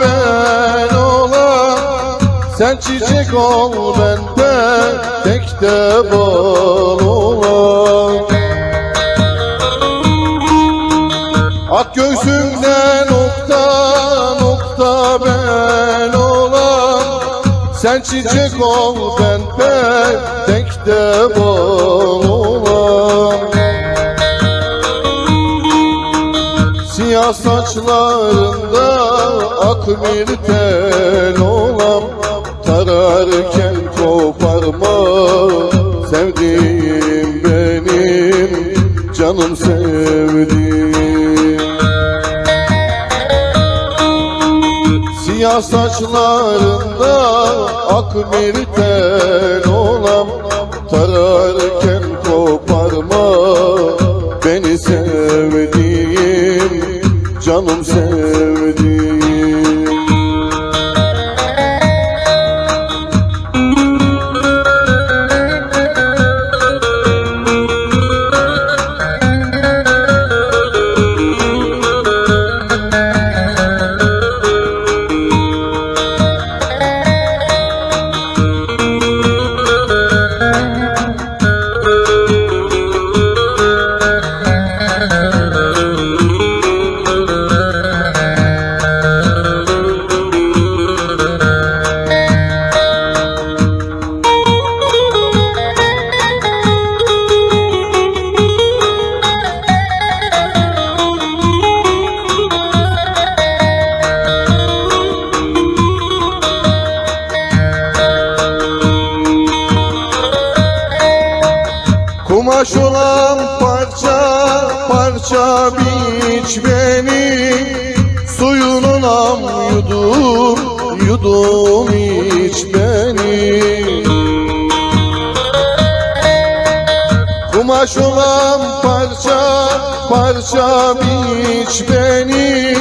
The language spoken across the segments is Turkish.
ben ola. Sen çiçek ol bende Tek de bal ola. At göğsümden nokta nokta ben ola. Sen çiçek ol bende Tek de bal ola. Siyah saçlarında ak bir tel olan Tararken koparma sevdiğim benim Canım sevdiğim. Siyah saçlarında ak bir tel olan Tararken Canım sevdiğim Kumaş olan parça parça biç beni. Suyunun am yudum yudum iç beni. Kumaş olan parça parça biç beni.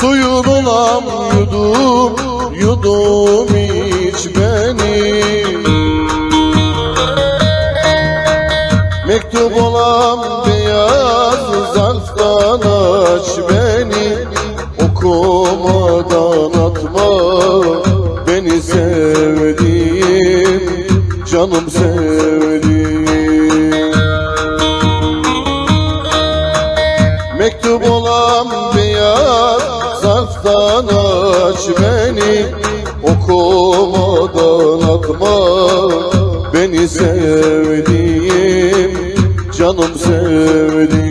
Suyunun am yudum yudum Mektup olan beyaz zarftan aç beni. Okumadan atma beni sevdiğim Canım sevdiğim. Mektup olan beyaz zarftan aç beni. Okumadan atma beni sevdiğim Canım sevdiğim